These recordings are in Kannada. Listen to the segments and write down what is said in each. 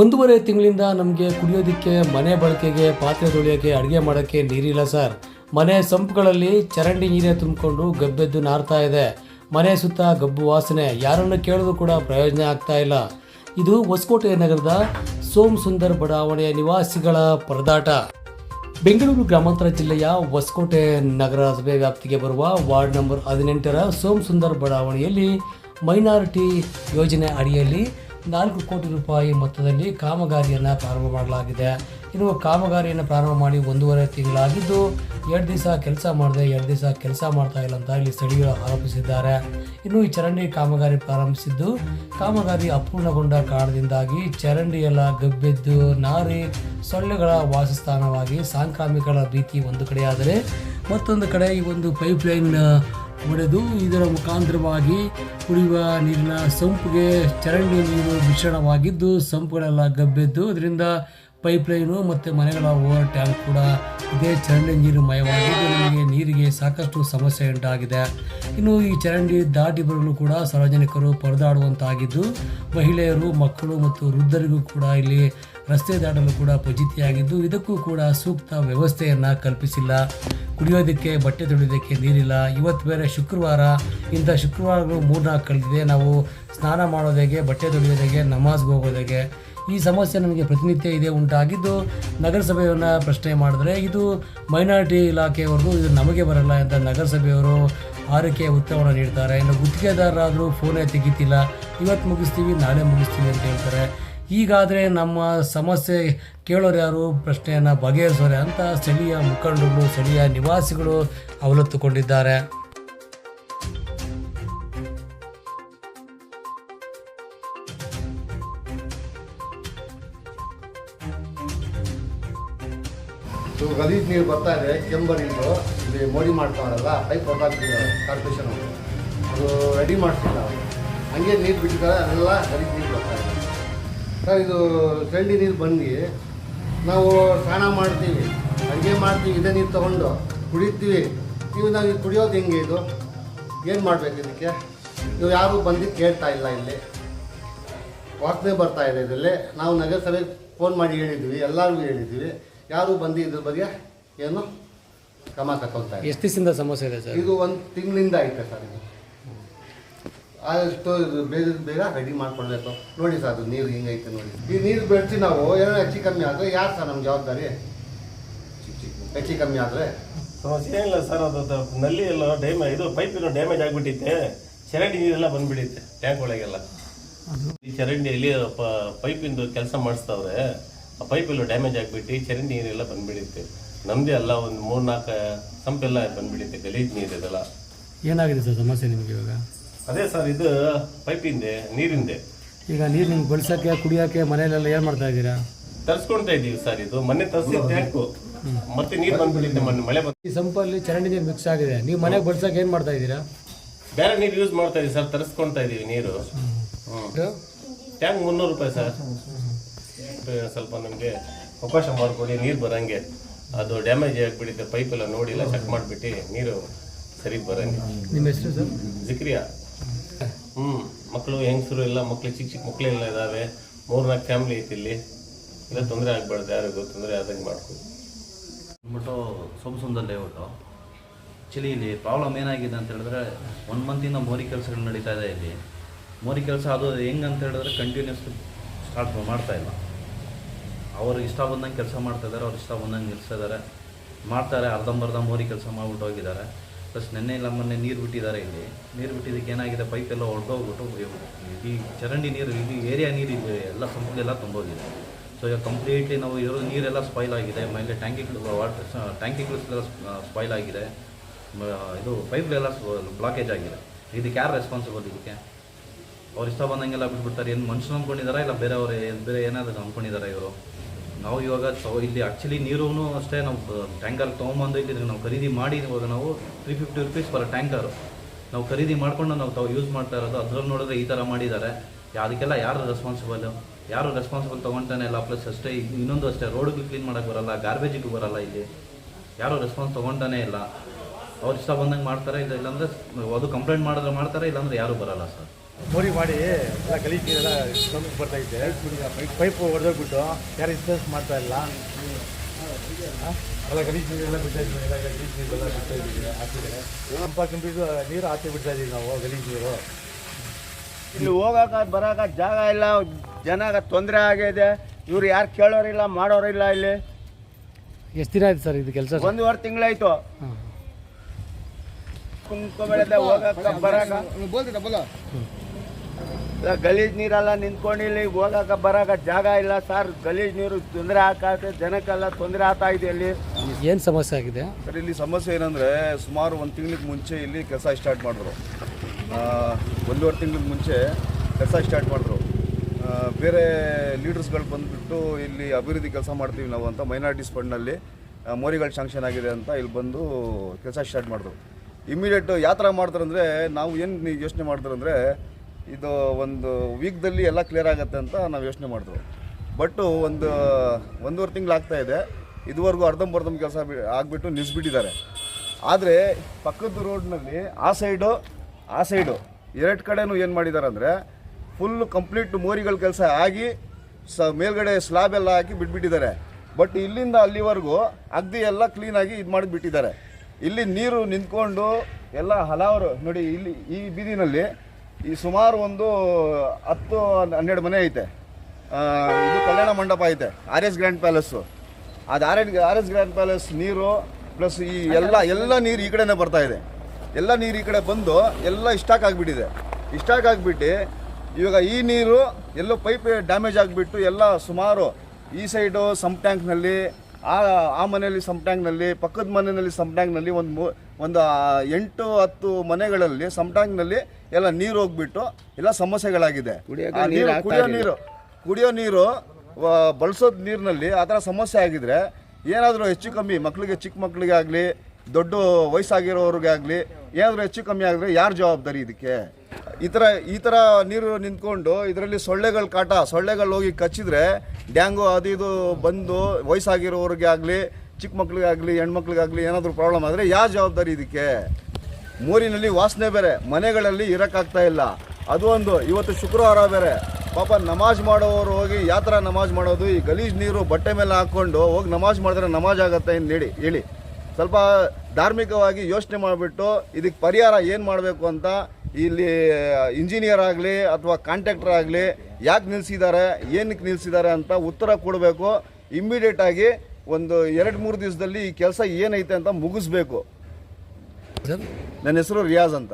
ಒಂದೂವರೆ ತಿಂಗಳಿಂದ ನಮಗೆ ಕುಡಿಯೋದಕ್ಕೆ, ಮನೆ ಬಳಕೆಗೆ, ಪಾತ್ರೆ ತೊಳೆಯೋಕ್ಕೆ, ಅಡುಗೆ ಮಾಡೋಕ್ಕೆ ನೀರಿಲ್ಲ ಸರ್. ಮನೆ ಸಂಪ್ಗಳಲ್ಲಿ ಚರಂಡಿ ನೀರೇ ತುಂಬಿಕೊಂಡು ಗಬ್ಬೆದ್ದು ನಾರ್ತಾ ಇದೆ. ಮನೆ ಸುತ್ತ ಗಬ್ಬು ವಾಸನೆ, ಯಾರನ್ನು ಕೇಳಿದ್ರು ಕೂಡ ಪ್ರಯೋಜನ ಆಗ್ತಾ ಇಲ್ಲ. ಇದು ಹೊಸಕೋಟೆ ನಗರದ ಸೋಮ್ ಸುಂದರ್ ಬಡಾವಣೆಯ ನಿವಾಸಿಗಳ ಪರದಾಟ. ಬೆಂಗಳೂರು ಗ್ರಾಮಾಂತರ ಜಿಲ್ಲೆಯ ಹೊಸಕೋಟೆ ನಗರಸಭೆ ವ್ಯಾಪ್ತಿಗೆ ಬರುವ ವಾರ್ಡ್ ನಂಬರ್ ಹದಿನೆಂಟರ ಸೋಮ್ ಸುಂದರ್ ಬಡಾವಣೆಯಲ್ಲಿ ಮೈನಾರಿಟಿ ಯೋಜನೆ ಅಡಿಯಲ್ಲಿ ನಾಲ್ಕು ಕೋಟಿ ರೂಪಾಯಿ ಮೊತ್ತದಲ್ಲಿ ಕಾಮಗಾರಿಯನ್ನು ಪ್ರಾರಂಭ ಮಾಡಲಾಗಿದೆ. ಇನ್ನು ಕಾಮಗಾರಿಯನ್ನು ಪ್ರಾರಂಭ ಮಾಡಿ ಒಂದೂವರೆ ತಿಂಗಳಾಗಿದ್ದು, ಎರಡು ದಿವಸ ಕೆಲಸ ಮಾಡಿದೆ, ಎರಡು ದಿವಸ ಕೆಲಸ ಮಾಡ್ತಾ ಇಲ್ಲ ಅಂತ ಇಲ್ಲಿ ಸ್ಥಳೀಯರು ಆರೋಪಿಸಿದ್ದಾರೆ. ಇನ್ನು ಈ ಚರಂಡಿ ಕಾಮಗಾರಿ ಪ್ರಾರಂಭಿಸಿದ್ದು, ಕಾಮಗಾರಿ ಅಪೂರ್ಣಗೊಂಡ ಕಾರಣದಿಂದಾಗಿ ಚರಂಡಿಯೆಲ್ಲ ಗಬ್ಬೆದ್ದು ನಾರಿ ಸೊಳ್ಳೆಗಳ ವಾಸಸ್ಥಾನವಾಗಿ ಸಾಂಕ್ರಾಮಿಕಗಳ ಭೀತಿ ಒಂದು ಕಡೆಯಾದರೆ ಮತ್ತೊಂದು ಕಡೆ ಈ ಒಂದು ಪೈಪ್ ಲೈನ್ ಒಡೆದು ಇದರ ಮುಖಾಂತರವಾಗಿ ಕುಡಿಯುವ ನೀರಿನ ಸಂಪಿಗೆ ಚರಂಡಿ ನೀರು ಮಿಶ್ರಣವಾಗಿದ್ದು, ಸಂಪುಗಳೆಲ್ಲ ಗಬ್ಬೆದ್ದು, ಅದರಿಂದ ಪೈಪ್ಲೈನು ಮತ್ತು ಮನೆಗಳ ಓವರ್ ಟ್ಯಾಂಕ್ ಕೂಡ ಇದೇ ಚರಂಡಿ ನೀರು ಮಯವಾಗಿದ್ದು, ನಮಗೆ ನೀರಿಗೆ ಸಾಕಷ್ಟು ಸಮಸ್ಯೆ ಉಂಟಾಗಿದೆ. ಇನ್ನು ಈ ಚರಂಡಿ ದಾಟಿ ಬರಲು ಕೂಡ ಸಾರ್ವಜನಿಕರು ಪರದಾಡುವಂತಾಗಿದ್ದು, ಮಹಿಳೆಯರು, ಮಕ್ಕಳು ಮತ್ತು ವೃದ್ಧರಿಗೂ ಕೂಡ ಇಲ್ಲಿ ರಸ್ತೆ ದಾಟಲು ಕೂಡ ಪಜಿತಿಯಾಗಿದ್ದು, ಇದಕ್ಕೂ ಕೂಡ ಸೂಕ್ತ ವ್ಯವಸ್ಥೆಯನ್ನು ಕಲ್ಪಿಸಿಲ್ಲ. ಕುಡಿಯೋದಕ್ಕೆ, ಬಟ್ಟೆ ತೊಳೆಯೋದಕ್ಕೆ ನೀರಿಲ್ಲ. ಇವತ್ತು ಬೇರೆ ಶುಕ್ರವಾರ. ಇಂಥ ಶುಕ್ರವಾರಗಳು ಮೂರ್ನಾಲ್ಕು ಕಳೆದಿದೆ. ನಾವು ಸ್ನಾನ ಮಾಡೋದಕ್ಕೆ ಬಟ್ಟೆ ತೊಳೆಯೋದಕ್ಕೆ ನಮಾಜ್ಗೆ ಹೋಗೋದಕ್ಕೆ ಈ ಸಮಸ್ಯೆ ನಮಗೆ ಪ್ರತಿನಿತ್ಯ ಇದೆ, ಉಂಟಾಗಿದ್ದು ನಗರಸಭೆಯನ್ನು ಪ್ರಶ್ನೆ ಮಾಡಿದ್ರೆ, ಇದು ಮೈನಾರಿಟಿ ಇಲಾಖೆಯವರೆಗೂ ಇದು ನಮಗೆ ಬರಲ್ಲ ಅಂತ ನಗರಸಭೆಯವರು ಆರೋಗ್ಯ ಉತ್ತರವನ್ನು ನೀಡ್ತಾರೆ. ಇನ್ನು ಗುತ್ತಿಗೆದಾರರಾದರೂ ಫೋನೇ ತೆಗಿತಿಲ್ಲ. ಇವತ್ತು ಮುಗಿಸ್ತೀವಿ, ನಾಳೆ ಮುಗಿಸ್ತೀವಿ ಅಂತ ಹೇಳ್ತಾರೆ. ಹೀಗಾದರೆ ನಮ್ಮ ಸಮಸ್ಯೆ ಕೇಳೋರು ಯಾರು? ಪ್ರಶ್ನೆಯನ್ನು ಬಗೆಹರಿಸೋರೆ ಅಂತ ಸ್ಥಳೀಯ ಮುಖಂಡರು, ಸ್ಥಳೀಯ ನಿವಾಸಿಗಳು ಅವಲತ್ತುಕೊಂಡಿದ್ದಾರೆ. ಗಲೀಜು ನೀರು ಬರ್ತಾ ಇದೆ, ಕೆಂಬ ನೀರು ಇಲ್ಲಿ ಮೋಡಿ ಮಾಡ್ತಾರಲ್ಲ ಪೈಪ್ ಹೊರಟಾಗ್ತಿದ್ದಾರೆ ಕಾರ್ಪೊರೇಷನ್ ಅದು ರೆಡಿ ಮಾಡ್ತಿಲ್ಲ ಹಂಗೆ ನೀರು ಬಿಟ್ಟಿದ್ದಾರೆ ಅದೆಲ್ಲ ಗಲೀಜು ನೀರು ಸರ್ ಇದು ಚರಂಡಿ ನೀರು ಬಂದು ನಾವು ಸ್ನಾನ ಮಾಡ್ತೀವಿ. ಅಡುಗೆ ಮಾಡ್ತೀವಿ ಇದೇ ನೀರು ತೊಗೊಂಡು ಕುಡಿತೀವಿ. ನೀವು ನಾವು ಕುಡಿಯೋದು ಹೆಂಗೆ ಇದು? ಏನು ಮಾಡಬೇಕು ಇದಕ್ಕೆ? ನೀವು ಯಾರೂ ಬಂದು ಕೇಳ್ತಾ ಇಲ್ಲ ಇಲ್ಲಿ. ವಾಸನೆ ಬರ್ತಾ ಇದೆ ಇದರಲ್ಲಿ. ನಾವು ನಗರಸಭೆಗೆ ಫೋನ್ ಮಾಡಿ ಹೇಳಿದ್ವಿ ಎಲ್ಲರಿಗೂ ಹೇಳಿದ್ವಿ. ಯಾರು ಬಂದು ಇದ್ರ ಬಗ್ಗೆ ಏನು ಕ್ರಮ ತಗೊಳ್ತಾ ಇದೆ ಎಷ್ಟು ದಿವಸದಿಂದ ಸಮಸ್ಯೆ ಇದೆ ಸರ್? ಇದು ಒಂದು ತಿಂಗಳಿಂದ ಐತೆ ಸರ್ ಇದು. ಆದಷ್ಟು ಇದು ಬೇಗ ಬೇಗ ರೆಡಿ ಮಾಡ್ಕೊಳ್ಬೇಕು. ನೋಡಿ ಸರ್ ಅದು ನೀರು ಹಿಂಗೈತೆ ನೋಡಿ. ಈ ನೀರು ಬೆಳೆಸಿ ನಾವು ಏನೋ ಹೆಚ್ಚು ಕಮ್ಮಿ ಆದರೆ ಯಾರು ಸರ್ ನಮ್ಮ ಜವಾಬ್ದಾರಿ? ಹೆಚ್ಚು ಕಮ್ಮಿ ಆದರೆ? ಸಮಸ್ಯೆ ಏನಿಲ್ಲ ಸರ್ ಅದು ನಲ್ಲಿ ಎಲ್ಲ ಡ್ಯಾಮೇಜ್ ಇದು ಪೈಪ್ ಇರೋ ಡ್ಯಾಮೇಜ್ ಆಗಿಬಿಟ್ಟಿತ್ತೆ. ಚರಂಡಿ ನೀರೆಲ್ಲ ಬಂದ್ಬಿಟ್ಟಿತ್ತೆ ಟ್ಯಾಂಕ್ ಒಳಗೆಲ್ಲ. ಈ ಚರಂಡಿಯಲ್ಲಿ ಪೈಪಿಂದು ಕೆಲಸ ಮಾಡಿಸ್ತವ್ರೆ ಆ ಪೈಪ್ ಎಲ್ಲ ಡ್ಯಾಮೇಜ್ ಆಗಿಬಿಟ್ಟು ಚರಂಡಿ ನೀರೆಲ್ಲ ಬಂದ್ಬಿಡುತ್ತೆ. ನಮ್ಮದೇ ಅಲ್ಲ ಒಂದು ಮೂರು ನಾಲ್ಕು ಸಂಪೆಲ್ಲ ಬಂದ್ಬಿಡುತ್ತೆ ಗಲೀಜ್ ನೀರು ಇದೆಲ್ಲ. ಏನಾಗಿದೆ ಸರ್ ಸಮಸ್ಯೆ ನಿಮಗೆ ಇವಾಗ? ಅದೇ ಸರ್ ಇದು ಪೈಪಿಂದೆ ನೀರಿಂದೆ. ಈಗ ನೀರು ನಿಮ್ಗೆ ಬಳಸಕ್ಕೆ ಕುಡಿಯೋಕ್ಕೆ ಮನೆಯಲ್ಲೆಲ್ಲ ಏನು ಮಾಡ್ತಾ ಇದ್ದೀರಾ? ತರಿಸ್ಕೊಳ್ತಾ ಇದೀವಿ ಸರ್ ಇದು ಮೊನ್ನೆ ತರಿಸಿ ಟ್ಯಾಂಕು ಮತ್ತೆ ನೀರು ಬಂದ್ಬಿಟ್ಟಿದೆ ಮೊನ್ನೆ ಮಳೆ ಬಂದು ಈ ಸಂಪಲ್ಲಿ ಚರಂಡಿ ನೀರು ಮಿಕ್ಸ್ ಆಗಿದೆ. ನೀವು ಮನೆಗೆ ಬಳಸಕ್ಕೆ ಏನು ಮಾಡ್ತಾ ಇದ್ದೀರಾ? ಬೇರೆ ನೀರು ಯೂಸ್ ಮಾಡ್ತಾ ಇದೀವಿ ಸರ್ ತರಿಸ್ಕೊಳ್ತಾ ಇದೀವಿ ನೀರು. ಹ್ಞೂ ಟ್ಯಾಂಕ್ ಮುನ್ನೂರು ರೂಪಾಯಿ ಸರ್. ಸ್ವಲ್ಪ ನಮಗೆ ಅವಕಾಶ ಮಾಡಿಕೊಡಿ ನೀರು ಬರೋಂಗೆ. ಅದು ಡ್ಯಾಮೇಜ್ ಆಗಿಬಿಟ್ಟಿದೆ ಪೈಪ್ ಎಲ್ಲ ನೋಡಿಲ್ಲ ಚೆಕ್ ಮಾಡಿಬಿಟ್ಟು ನೀರು ಸರಿ ಬರೋಂಗೆ. ನಿಮ್ಮ ಹೆಸರು ಸರ್? ಜಿಕ್ರಿಯಾ. ಹ್ಞೂ ಮಕ್ಕಳು, ಹೆಂಗಸರು ಎಲ್ಲ ಮಕ್ಕಳು ಚಿಕ್ಕ ಚಿಕ್ಕ ಮಕ್ಕಳೆಲ್ಲ ಇದ್ದಾವೆ ಮೂರ್ನಾಲ್ಕು ಫ್ಯಾಮಿಲಿ ಐತಿ ಇಲ್ಲಿ. ಇಲ್ಲ, ತೊಂದರೆ ಆಗ್ಬಾರ್ದು. ಯಾರಿಗೂ ತೊಂದರೆ ಆದಂಗೆ ಮಾಡ್ಕೊಳ್ಳಿ ಅಂದ್ಬಿಟ್ಟು ಸೋಮಸುಂದರ್ ಲೇಔಟು ಆ್ಯಕ್ಚುಲಿ ಇಲ್ಲಿ ಪ್ರಾಬ್ಲಮ್ ಏನಾಗಿದೆ ಅಂತ ಹೇಳಿದ್ರೆ ಒನ್ ಮಂತಿಂದ ಮೋರಿ ಕೆಲಸಗಳು ನಡೀತಾ ಇದೆ ಇಲ್ಲಿ. ಮೋರಿ ಕೆಲಸ ಅದು ಹೆಂಗೆ ಅಂತ ಹೇಳಿದ್ರೆ ಕಂಟಿನ್ಯೂಸ್ ಸ್ಟಾರ್ಟ್ ಮಾಡ್ತಾ ಇಲ್ಲ. ಅವರು ಇಷ್ಟ ಬಂದಂಗೆ ಕೆಲಸ ಮಾಡ್ತಾ ಇದ್ದಾರೆ ಅವ್ರು ಇಷ್ಟ ಬಂದಂಗೆ ನಿಲ್ಲಿಸ್ತಾ ಇದ್ದಾರೆ ಮಾಡ್ತಾರೆ, ಅರ್ಧಂಬರ್ಧ ಮೋರಿ ಕೆಲಸ ಮಾಡ್ಬಿಟ್ಟು ಹೋಗಿದ್ದಾರೆ. ಪ್ಲಸ್ ನೆನ್ನೆ ಇಲ್ಲ ಮೊನ್ನೆ ನೀರು ಬಿಟ್ಟಿದ್ದಾರೆ ಇಲ್ಲಿ. ನೀರು ಬಿಟ್ಟಿದ್ದಕ್ಕೆ ಏನಾಗಿದೆ? ಪೈಪ್ ಎಲ್ಲ ಹೊಡೆದೋಗ್ಬಿಟ್ಟು ಈ ಚರಂಡಿ ನೀರು ಇಲ್ಲಿ ಏರಿಯಾ ನೀರು ಇದೆ. ಎಲ್ಲ ಸಂಪುಗೆಲ್ಲ ತುಂಬೋಗಿದೆ. ಸೊ ಈಗ ಕಂಪ್ಲೀಟ್ಲಿ ನಾವು ಇರೋ ನೀರೆಲ್ಲ ಸ್ಪಾಯ್ಲ್ ಆಗಿದೆ. ಮೇಲೆ ಟ್ಯಾಂಕಿಗಳು ವಾಟರ್ ಟ್ಯಾಂಕಿಗಳೆಲ್ಲ ಸ್ಪಾಯ್ಲ್ ಆಗಿದೆ. ಇದು ಪೈಪ್ಗಳೆಲ್ಲ ಬ್ಲಾಕೇಜ್ ಆಗಿದೆ. ಇದಕ್ಕೆ ಯಾರು ರೆಸ್ಪಾನ್ಸಿಬಲ್ ಇದಕ್ಕೆ? ಅವ್ರು ಇಷ್ಟ ಬಂದಂಗೆಲ್ಲ ಬಿಟ್ಬಿಡ್ತಾರೆ. ಏನು ಮನುಷ್ಯರು ಅಂದ್ಕೊಂಡಿದ್ದಾರೆ ಇಲ್ಲ ಬೇರೆಯವರು? ಬೇರೆ ಏನಾದರೂ ಅಂದ್ಕೊಂಡಿದ್ದಾರೆ ಇವರು? ನಾವು ಇವಾಗ ತಗೋ ಇಲ್ಲಿ ಆ್ಯಕ್ಚುಲಿ ನೀರು ಅಷ್ಟೇ ನಾವು ಟ್ಯಾಂಕರ್ ತೊಗೊಂಬಂದು ಇಲ್ಲಿ ನಾವು ಖರೀದಿ ಮಾಡಿ ಇವಾಗ ನಾವು three fifty rupees per tanker ನಾವು ಖರೀದಿ ಮಾಡಿಕೊಂಡು ನಾವು ತಾವು ಯೂಸ್ ಮಾಡ್ತಾ ಇರೋದು. ಅದ್ರಲ್ಲಿ ನೋಡಿದ್ರೆ ಈ ಥರ ಮಾಡಿದ್ದಾರೆ. ಅದಕ್ಕೆಲ್ಲ ಯಾರು ರೆಸ್ಪಾನ್ಸಿಬಲ್ ಯಾರು ರೆಸ್ಪಾನ್ಸಿಬಲ್ ತೊಗೊಳ್ತಾನೆ ಇಲ್ಲ. ಪ್ಲಸ್ ಅಷ್ಟೇ ಇನ್ನೊಂದು ಅಷ್ಟೇ ರೋಡ್ಗೆ ಕ್ಲೀನ್ ಮಾಡೋಕ್ಕೆ ಬರಲ್ಲ ಗಾರ್ಬೇಜಿಗೂ ಬರಲ್ಲ ಇಲ್ಲಿ. ಯಾರು ರೆಸ್ಪಾನ್ಸ್ ತೊಗೊಳ್ತಾನೆ ಇಲ್ಲ. ಅವ್ರು ಇಷ್ಟ ಬಂದಂಗೆ ಮಾಡ್ತಾರೆ. ಇಲ್ಲ ಇಲ್ಲಾಂದರೆ, ಅದು ಕಂಪ್ಲೇಂಟ್ ಮಾಡಿದ್ರೆ ಮಾಡ್ತಾರೆ, ಇಲ್ಲಾಂದರೆ ಯಾರೂ ಬರಲ್ಲ ಸರ್. ಮೋರಿ ಮಾಡಿ ಎಲ್ಲ ಗಲೀಜು ನೀರೆಲ್ಲ ಸ್ವಲ್ಪ ಬರ್ತಾ ಇದೆ. ಪೈಪ್ ಹೊಡೆದೋಗ್ಬಿಟ್ಟು ಯಾರು ಇನ್ಸ್ಪೆನ್ಸ್ ಮಾಡ್ತಾ ಇಲ್ಲ? ಎಲ್ಲ ಗಲೀಜು ನೀರೆಲ್ಲ ಬಿಡ್ತಾ ಇದ್ದೀನಿ ಎಲ್ಲ ಗಲೀಜು ನೀರೆಲ್ಲ ಬಿಡ್ತಾ ಇದ್ದೀವಿ ಹಾಕಿದ್ರೆ. ಕಂಪ ಕಂಬಿಟ್ಟು ನೀರು ಆಚೆ ಬಿಡ್ತಾ ಇದ್ದೀವಿ ನಾವು ಗಲೀಜು ನೀರು. ಇಲ್ಲಿ ಹೋಗಕ ಬರಾಕ ಜಾಗ ಇಲ್ಲ ಜನಗ ತೊಂದರೆ ಆಗಿದೆ. ಇವ್ರು ಯಾರು ಕೇಳೋರಿಲ್ಲ ಮಾಡೋರಿಲ್ಲ ಇಲ್ಲಿ. ಎಷ್ಟು ದಿನ ಆಯ್ತು ಸರ್ ಇದು ಕೆಲಸ? ಒಂದೂವರೆ ತಿಂಗಳಾಯ್ತು. ಕುಂತ್ಕೊಬೇಡ ಹೋಗಕ ಬರಾಕ. ಗಲೀಜ್ ನೀರೆಲ್ಲ ನಿಂತ್ಕೊಂಡು ಇಲ್ಲಿ ಹೋಗಕ ಬರಾಕ ಜಾಗ ಇಲ್ಲ ಸರ್. ಗಲೀಜ್ ನೀರು ತೊಂದರೆ ಹಾಕಾಕ ಜನಕ್ಕೆಲ್ಲ ತೊಂದರೆ ಆಗ್ತಾ ಇದೆ ಇಲ್ಲಿ. ಏನು ಸಮಸ್ಯೆ ಆಗಿದೆ? ಸರ್ ಇಲ್ಲಿ ಸಮಸ್ಯೆ ಏನಂದರೆ ಸುಮಾರು ಒಂದು ತಿಂಗ್ಳಿಗೆ ಮುಂಚೆ ಇಲ್ಲಿ ಕೆಲಸ ಸ್ಟಾರ್ಟ್ ಮಾಡಿದ್ರು. ಆ, ಒಂದೂವರೆ ತಿಂಗಳಿಗೆ ಮುಂಚೆ ಕೆಲಸ ಸ್ಟಾರ್ಟ್ ಮಾಡಿದ್ರು. ಆ, ಬೇರೆ ಲೀಡರ್ಸ್ಗಳು ಬಂದುಬಿಟ್ಟು ಇಲ್ಲಿ ಅಭಿವೃದ್ಧಿ ಕೆಲಸ ಮಾಡ್ತೀವಿ ನಾವು ಅಂತ ಮೈನಾರಿಟೀಸ್ ಫಂಡ್ನಲ್ಲಿ ಮೋರಿಗಳು ಶಾಂಕ್ಷನ್ ಆಗಿದೆ ಅಂತ ಇಲ್ಲಿ ಬಂದು ಕೆಲಸ ಸ್ಟಾರ್ಟ್ ಮಾಡಿದ್ರು. ಇಮಿಡಿಯೇಟ್ ಯಾವ ಥರ ಮಾಡ್ತಾರೆ ಅಂದರೆ ನಾವು ಏನು ಯೋಚನೆ ಮಾಡ್ತಾರೆ ಅಂದರೆ ಇದು ಒಂದು ವೀಕ್ದಲ್ಲಿ ಎಲ್ಲ ಕ್ಲಿಯರ್ ಆಗುತ್ತೆ ಅಂತ ನಾವು ಯೋಚನೆ ಮಾಡಿದ್ರು ಬಟ್ಟು ಒಂದು, ಒಂದೂವರೆ ತಿಂಗಳು ಆಗ್ತಾ ಇದೆ. ಇದುವರೆಗೂ ಅರ್ಧಂಬರ್ಧಂ ಕೆಲಸ ಆಗಿಬಿಟ್ಟು ನಿಲ್ಲಿಸ್ಬಿಟ್ಟಿದ್ದಾರೆ ಆದರೆ ಪಕ್ಕದ ರೋಡ್ನಲ್ಲಿ ಆ ಸೈಡು ಆ ಸೈಡು ಎರಡು ಕಡೆನೂ ಏನು ಮಾಡಿದ್ದಾರೆ ಅಂದರೆ ಫುಲ್ಲು ಕಂಪ್ಲೀಟ್ ಮೋರಿಗಳ ಕೆಲಸ ಆಗಿ ಸ, ಮೇಲ್ಗಡೆ ಸ್ಲ್ಯಾಬ್ ಎಲ್ಲ ಹಾಕಿ ಬಿಟ್ಬಿಟ್ಟಿದ್ದಾರೆ. ಬಟ್ ಇಲ್ಲಿಂದ ಅಲ್ಲಿವರೆಗೂ ಅಗ್ದಿ ಎಲ್ಲ ಕ್ಲೀನಾಗಿ ಇದು ಮಾಡಿಬಿಟ್ಟಿದ್ದಾರೆ. ಇಲ್ಲಿ ನೀರು ನಿಂತ್ಕೊಂಡು ಎಲ್ಲ ಹಲವರು, ನೋಡಿ ಇಲ್ಲಿ ಈ ಬೀದಿನಲ್ಲಿ ಈ ಸುಮಾರು ಒಂದು ಹತ್ತು ಹನ್ನೆರಡು ಮನೆ ಐತೆ. ಇದು ಕಲ್ಯಾಣ ಮಂಟಪ ಐತೆ ಆರ್ ಎಸ್ ಗ್ರ್ಯಾಂಡ್ ಪ್ಯಾಲೇಸು ಅದು R S R S grand palace ನೀರು ಪ್ಲಸ್ ಈ ಎಲ್ಲ ಎಲ್ಲ ನೀರು ಈ ಕಡೆನೇ ಬರ್ತಾ ಇದೆ. ಎಲ್ಲ ನೀರು ಈ ಕಡೆ ಬಂದು ಎಲ್ಲ ಇಷ್ಟಾಕ್ ಆಗಿಬಿಟ್ಟಿದೆ. ಇಷ್ಟಾಕ್ ಆಗಿಬಿಟ್ಟು ಇವಾಗ ಈ ನೀರು ಎಲ್ಲೋ ಪೈಪ್ ಡ್ಯಾಮೇಜ್ ಆಗಿಬಿಟ್ಟು ಎಲ್ಲ ಸುಮಾರು ಈ ಸೈಡು ಸಂಪ್ ಟ್ಯಾಂಕ್ನಲ್ಲಿ ಆ ಆ ಮನೆಯಲ್ಲಿ ಸಂಪ್ಟ್ಯಾಂಗ್ನಲ್ಲಿ ಪಕ್ಕದ ಮನೆಯಲ್ಲಿ ಸಂಪ್ಟ್ಯಾಂಗ್ನಲ್ಲಿ ಒಂದು ಮೂ ಒಂದು ಎಂಟು ಹತ್ತು ಮನೆಗಳಲ್ಲಿ ಸಂಪ್ಟ್ಯಾಂಗ್ನಲ್ಲಿ ಎಲ್ಲ ನೀರು ಹೋಗ್ಬಿಟ್ಟು ಎಲ್ಲ ಸಮಸ್ಯೆಗಳಾಗಿದೆ. ಆ ನೀರು ಕುಡಿಯೋ ನೀರು ಕುಡಿಯೋ ನೀರು ಬಳಸೋದು ನೀರಿನಲ್ಲಿ ಆ ಥರ ಸಮಸ್ಯೆ ಆಗಿದ್ರೆ ಏನಾದರೂ ಹೆಚ್ಚು ಕಮ್ಮಿ ಮಕ್ಕಳಿಗೆ ಚಿಕ್ಕ ಮಕ್ಕಳಿಗೆ ಆಗಲಿ ದೊಡ್ಡ ವಯಸ್ಸಾಗಿರೋರಿಗೆ ಆಗಲಿ ಏನಾದರೂ ಹೆಚ್ಚು ಕಮ್ಮಿ ಆಗಿದ್ರೆ ಯಾರು ಜವಾಬ್ದಾರಿ ಇದಕ್ಕೆ? ಈ ಥರ ಈ ಥರ ನೀರು ನಿಂತ್ಕೊಂಡು ಇದರಲ್ಲಿ ಸೊಳ್ಳೆಗಳ ಕಾಟ ಸೊಳ್ಳೆಗಳು ಹೋಗಿ ಕಚ್ಚಿದ್ರೆ ಡ್ಯಾಂಗು ಅದು ಇದು ಬಂದು ವಯಸ್ಸಾಗಿರೋರಿಗೆ ಆಗಲಿ, ಚಿಕ್ಕ ಮಕ್ಳಿಗಾಗಲಿ ಹೆಣ್ಮಕ್ಳಿಗಾಗಲಿ ಏನಾದರೂ ಪ್ರಾಬ್ಲಮ್ ಆದರೆ ಯಾರು ಜವಾಬ್ದಾರಿ ಇದಕ್ಕೆ? ಮೋರಿನಲ್ಲಿ ವಾಸನೆ ಬೇರೆ, ಮನೆಗಳಲ್ಲಿ ಇರೋಕ್ಕಾಗ್ತಾ ಇಲ್ಲ. ಅದು ಒಂದು. ಇವತ್ತು ಶುಕ್ರವಾರ ಬೇರೆ. ಪಾಪ ನಮಾಜ್ ಮಾಡೋರು ಹೋಗಿ ಯಾವ ಥರ ನಮಾಜ್ ಮಾಡೋದು, ಈ ಗಲೀಜು ನೀರು ಬಟ್ಟೆ ಮೇಲೆ ಹಾಕ್ಕೊಂಡು ಹೋಗಿ ನಮಾಜ್ ಮಾಡಿದ್ರೆ ನಮಾಜ್ ಆಗುತ್ತೆ ಅಂತ ಹೇಳಿ ಹೇಳಿ. ಸ್ವಲ್ಪ ಧಾರ್ಮಿಕವಾಗಿ ಯೋಚನೆ ಮಾಡಿಬಿಟ್ಟು ಇದಕ್ಕೆ ಪರಿಹಾರ ಏನು ಮಾಡಬೇಕು ಅಂತ ಇಲ್ಲಿ ಇಂಜಿನಿಯರ್ ಆಗಲಿ ಅಥವಾ ಕಾಂಟ್ರಾಕ್ಟರ್ ಆಗಲಿ ಯಾಕೆ ನಿಲ್ಲಿಸಿದ್ದಾರೆ ಏನಕ್ಕೆ ನಿಲ್ಲಿಸಿದ್ದಾರೆ ಅಂತ ಉತ್ತರ ಕೊಡಬೇಕು. ಇಮ್ಮಿಡಿಯೇಟಾಗಿ ಒಂದು ಎರಡು ಮೂರು ದಿವಸದಲ್ಲಿ ಈ ಕೆಲಸ ಏನೈತೆ ಅಂತ ಮುಗಿಸ್ಬೇಕು. ನನ್ನ ಹೆಸರು ರಿಯಾಜ್ ಅಂತ.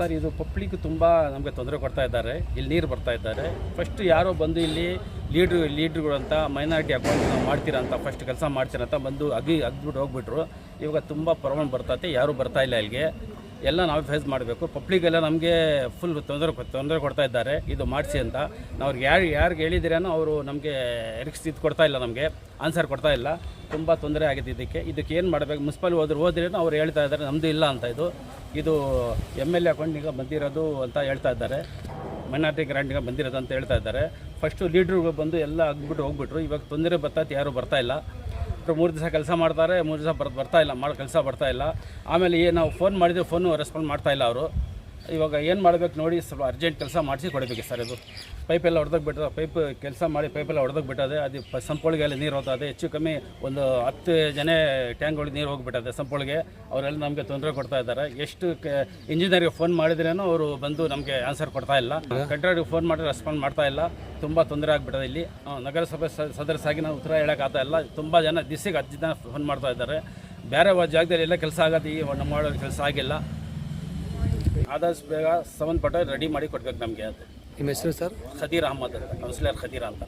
ಸರ್, ಇದು ಪಬ್ಲಿಕ್ ತುಂಬ ನಮಗೆ ತೊಂದರೆ ಕೊಡ್ತಾ ಇದ್ದಾರೆ. ಇಲ್ಲಿ ನೀರು ಬರ್ತಾ ಇದ್ದಾರೆ. ಫಸ್ಟ್ ಯಾರೋ ಬಂದು ಇಲ್ಲಿ ಲೀಡ್ರು ಲೀಡ್ರುಗಳು ಅಂತ ಮೈನಾರಿಟಿ ಅಕೌಂಟ್ ಮಾಡ್ತೀರಾ ಅಂತ ಫಸ್ಟ್ ಕೆಲಸ ಮಾಡ್ತೀರಂತ ಬಂದು ಅಗಿ ಅಗ್ಬಿಟ್ಟು ಹೋಗ್ಬಿಟ್ರು. ಇವಾಗ ತುಂಬ ಪ್ರಾಬ್ಲಮ್ ಬರ್ತೈತೆ ಯಾರೂ ಬರ್ತಾ ಇಲ್ಲ ಇಲ್ಲಿಗೆ. ಎಲ್ಲ ನಾವು ಫೇಸ್ ಮಾಡಬೇಕು. ಪಬ್ಲಿಕ್ಕೆಲ್ಲ ನಮಗೆ ಫುಲ್ ತೊಂದರೆ ತೊಂದರೆ ಕೊಡ್ತಾ ಇದ್ದಾರೆ. ಇದು ಮಾಡಿಸಿ ಅಂತ. ನಾವು ಯಾರು ಯಾರಿಗೆ ಹೇಳಿದಿರೇನೋ ಅವರು ನಮಗೆ ರಿಕ್ಸ್ ಇದು ಕೊಡ್ತಾ ಇಲ್ಲ ನಮಗೆ. ಆನ್ಸರ್ ಕೊಡ್ತಾ ಇಲ್ಲ. ತುಂಬ ತೊಂದರೆ ಆಗಿದೆ ಇದಕ್ಕೆ. ಇದಕ್ಕೆ ಏನು ಮಾಡಬೇಕು? ಮುನ್ಸಿಪಲ್ ಹೋದ್ರೆ ಹೋದ್ರೇನೋ ಅವ್ರು ಹೇಳ್ತಾ ಇದ್ದಾರೆ. ನಮ್ಮದು ಇಲ್ಲ ಅಂತ ಇದು. ಇದು ಎಂ ಎಲ್ ಎ ಅಕೌಂಟಿಗೆ ಬಂದಿರೋದು ಅಂತ ಹೇಳ್ತಾ ಇದ್ದಾರೆ. ಮೈನಾರಿಟಿ ಗ್ರ್ಯಾಂಟಿಗೆ ಬಂದಿರೋದು ಅಂತ ಹೇಳ್ತಾ ಇದ್ದಾರೆ. ಫಸ್ಟು ಲೀಡ್ರುಗಳು ಬಂದು ಎಲ್ಲ ಆಗ್ಬಿಟ್ಟು ಹೋಗ್ಬಿಟ್ರು. ಇವಾಗ ತೊಂದರೆ ಬರ್ತೈತೆ, ಯಾರೂ ಬರ್ತಾ ಇಲ್ಲ. ಮೂರು ದಿವಸ ಕೆಲಸ ಮಾಡ್ತಾರೆ, ಮೂರು ದಿವಸ ಬರ್, ಬರ್ತಾ ಇಲ್ಲ, ಮಾಡೋ, ಕೆಲಸ ಬರ್ತಾ ಇಲ್ಲ. ಆಮೇಲೆ ಏನು ನಾವು ಫೋನ್ ಮಾಡಿದ್ರೆ ಫೋನು ರೆಸ್ಪಾಂಡ್ ಮಾಡ್ತಾ ಇಲ್ಲ ಅವರು. ಇವಾಗ ಏನು ಮಾಡಬೇಕು ನೋಡಿ, ಸ್ವಲ್ಪ ಅರ್ಜೆಂಟ್ ಕೆಲಸ ಮಾಡಿಸಿ ಕೊಡಬೇಕು ಸರ್ ಇದು. ಪೈಪೆಲ್ಲ ಹೊಡೆದೋಗ್ಬಿಟ್ಟು ಪೈಪ್ ಕೆಲಸ ಮಾಡಿ ಪೈಪೆಲ್ಲ ಹೊಡೆದೋಗ್ಬಿಟ್ಟದೆ ಅದು ಪ ಸಂಪೊಳಿಗೆಲ್ಲ ನೀರು ಹೋಗ್ತದೆ. ಹೆಚ್ಚು ಕಮ್ಮಿ ಒಂದು ಹತ್ತು ಜನ ಟ್ಯಾಂಕ್ಗಳಿಗೆ ನೀರು ಹೋಗಿಬಿಟ್ಟದೆ ಸಂಪೊಳಿಗೆ ಅವರೆಲ್ಲ ನಮಗೆ ತೊಂದರೆ ಕೊಡ್ತಾ ಇದ್ದಾರೆ. ಎಷ್ಟು ಇಂಜಿನಿಯರಿಗೆ ಫೋನ್ ಮಾಡಿದ್ರೇನೋ ಅವರು ಬಂದು ನಮಗೆ ಆನ್ಸರ್ ಕೊಡ್ತಾ ಇಲ್ಲ. ಕಂಟ್ರಾಕ್ಟ್ರಿಗೆ ಫೋನ್ ಮಾಡಿ ರೆಸ್ಪಾಂಡ್ ಮಾಡ್ತಾ ಇಲ್ಲ. ತುಂಬ ತೊಂದರೆ ಆಗಿಬಿಟ್ಟದೆ ಇಲ್ಲಿ. ನಗರಸಭೆ ಸದಸ್ಯರಾಗಿ ನಾವು ಉತ್ತರ ಹೇಳೋಕ್ಕಾಗ್ತಾ ಇಲ್ಲ. ತುಂಬ ಜನ ದಿಸಿಗೆ ಹತ್ತು ಜನ ಫೋನ್ ಮಾಡ್ತಾ ಇದ್ದಾರೆ. ಬೇರೆ ಜಾಗದಲ್ಲಿ ಎಲ್ಲ ಕೆಲಸ ಆಗೋದು ಈ ನಮ್ಮ ಕೆಲಸ ಆಗಿಲ್ಲ. ಆದಷ್ಟು ಬೇಗ ಸಂಬಂಧಪಟ್ಟ ರೆಡಿ ಮಾಡಿ ಕೊಡ್ಬೇಕು ನಮಗೆ ಅದು. ನಿಮ್ಮ ಹೆಸರು ಸರ್? ಖದೀರ್ ಅಹಮದ್ ಅಂತ ಕೌನ್ಸಿಲರ್ ಖದೀರ ಅಂತ.